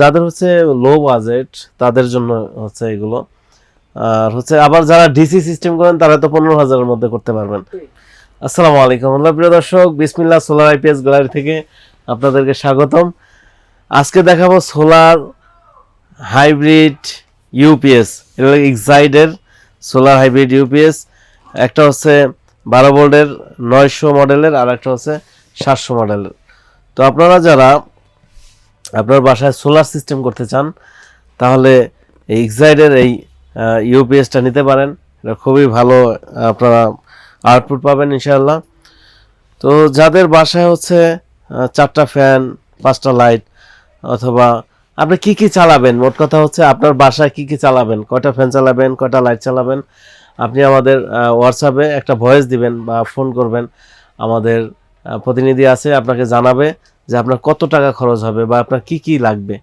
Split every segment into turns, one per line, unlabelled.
যাদের হচ্ছে low budget তাদের জন্য হচ্ছে এগুলো। আর হচ্ছে আবার যারা ডিসি সিস্টেম করেন তারা তো পনেরো হাজারের মধ্যে করতে পারবেন। আসসালামু আলাইকুম। আল্লাহ প্রিয় দর্শক বিসমিল্লা সোলার আইপিএস গ্যালারি থেকে আপনাদেরকে স্বাগতম। আজকে দেখাবো সোলার হাইব্রিড ইউপিএস এটা এক্সাইডের সোলার হাইব্রিড ইউপিএস। একটা হচ্ছে বারো ভোল্টের নয়শো মডেলের আর একটা হচ্ছে সাতশো মডেলের। তো আপনারা যারা আপনার বাসায় সোলার সিস্টেম করতে চান, তাহলে এই এক্সাইডের এই ইউপিএসটা নিতে পারেন। এটা খুবই ভালো আপনারা আউটপুট পাবেন ইনশাআল্লাহ। তো যাদের বাসায় হচ্ছে চারটা ফ্যান পাঁচটা লাইট অথবা আপনি কি কি চালাবেন? মোট কথা হচ্ছে আপনার বাসায় কি কি চালাবেন? কয়টা ফ্যান চালাবেন, কয়টা লাইট চালাবেন? আপনি আমাদের হোয়াটসঅ্যাপে একটা ভয়েস দিবেন বা ফোন করবেন। আমাদের প্রতিনিধি আছে, আপনাকে জানাবে। যে আপনার কত টাকা খরচ হবে বা আপনার কি কি লাগবে।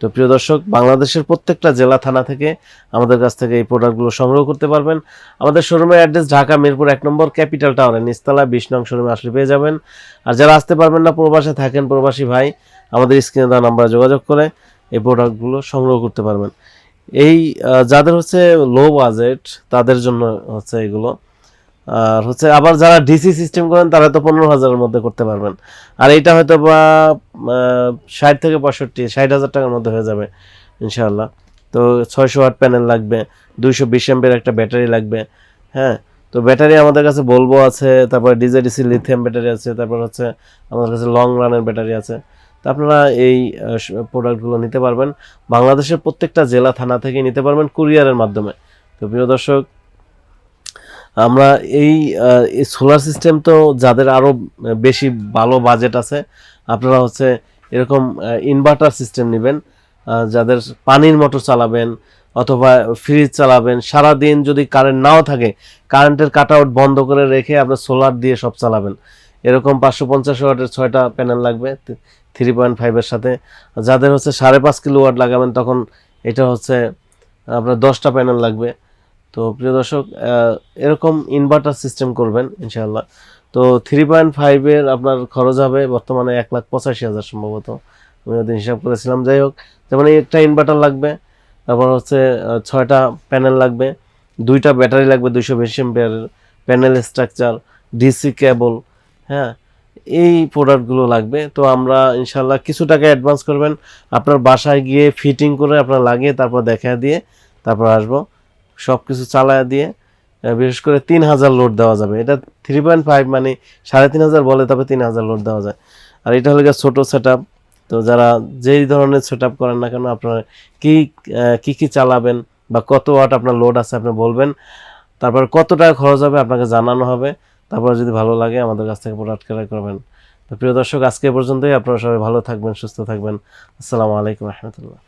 তো প্রিয় দর্শক, বাংলাদেশের প্রত্যেকটা জেলা, থানা থেকে আমাদের কাছ থেকে এই প্রোডাক্টগুলো সংগ্রহ করতে পারবেন। আমাদের শোরুমের অ্যাড্রেস ঢাকা মিরপুর এক নম্বর ক্যাপিটাল টাওয়ারে নিস্তলা বিশ নং শোরুমে আসলে পেয়ে যাবেন। আর যারা আসতে পারবেন না, প্রবাসে থাকেন, প্রবাসী ভাই, আমাদের স্ক্রিনে দেওয়া নাম্বারে যোগাযোগ করে এই প্রোডাক্টগুলো সংগ্রহ করতে পারবেন। এই যাদের হচ্ছে লো বাজেট তাদের জন্য হচ্ছে এগুলো আর হচ্ছে আবার যারা ডিসি সিস্টেম করেন, তারা তো পনেরো হাজারের মধ্যে করতে পারবেন। আর এটা হয়তো বা ষাট থেকে পঁয়ষট্টি, ষাট হাজার টাকার মধ্যে হয়ে যাবে, ইনশাআল্লাহ। তো ছয়শো ওয়াট প্যানেল লাগবে, দুইশো বিশ এমপের একটা ব্যাটারি লাগবে হ্যাঁ? তো ব্যাটারি আমাদের কাছে বলব আছে, তারপর ডিজেডিসি লিথিয়াম ব্যাটারি আছে, তারপর হচ্ছে আমাদের কাছে লং রানের ব্যাটারি আছে। তো আপনারা এই প্রোডাক্টগুলো নিতে পারবেন। বাংলাদেশের প্রত্যেকটা জেলা, থানা থেকে নিতে পারবেন কুরিয়ারের মাধ্যমে। তো প্রিয় দর্শক আমরা এই সোলার সিস্টেম তো যাদের আরও বেশি ভালো বাজেট আছে, আপনারা হচ্ছে এরকম ইনভার্টার সিস্টেম নেবেন যাদের পানির মোটর চালাবেন অথবা ফ্রিজ চালাবেন সারা দিন যদি কারেন্ট নাও থাকে কারেন্টের কাট আউট বন্ধ করে রেখে আপনার সোলার দিয়ে সব চালাবেন। এরকম পাঁচশো পঞ্চাশ ওয়াটের ছয়টা প্যানেল লাগবে থ্রি পয়েন্ট ফাইভের সাথে। যাদের হচ্ছে সাড়ে পাঁচ কিলো ওয়াট লাগাবেন, তখন এটা হচ্ছে আপনার দশটা প্যানেল লাগবে। তো প্রিয় দর্শক এরকম ইনভার্টার সিস্টেম করবেন, ইনশাআল্লাহ। তো থ্রি পয়েন্ট ফাইভের আপনার খরচ হবে বর্তমানে এক লাখ পঁচাশি হাজার সম্ভবত, আমি ওদিন হিসাব করেছিলাম। যাই হোক, যেমন একটা ইনভার্টার লাগবে, তারপর হচ্ছে ছয়টা প্যানেল লাগবে, দুইটা ব্যাটারি লাগবে দুইশো বিশ এম্পিয়ারের প্যানেল স্ট্রাকচার ডিসি কেবল হ্যাঁ এই প্রোডাক্টগুলো লাগবে। তো আমরা ইনশাল্লাহ কিছু টাকা অ্যাডভান্স করবেন, আপনার বাসায় গিয়ে ফিটিং করে আপনার লাগিয়ে তারপর দেখা দিয়ে তারপর আসব। সব কিছু চালায় দিয়ে বিশেষ করে তিন হাজার লোড দেওয়া যাবে। এটা থ্রি পয়েন্ট ফাইভ মানে সাড়ে তিন হাজার বলে তবে তিন হাজার লোড দেওয়া যায়। আর এটা হলো ছোটো সেট তো যারা যেই ধরনের সেট করেন না কেন, আপনার কি কী কি কি চালাবেন বা কত ওয়াট আপনার লোড আছে আপনি বলবেন। তারপর কত টাকা খরচ হবে আপনাকে জানানো হবে। তারপর যদি ভালো লাগে আমাদের কাছ থেকে প্রোডাক্ট ক্রয় করবেন। তো প্রিয় দর্শক, আজকে পর্যন্তই। আপনারা সবাই ভালো থাকবেন, সুস্থ থাকবেন। আসসালামু আলাইকুম রহমতুল্লাহ।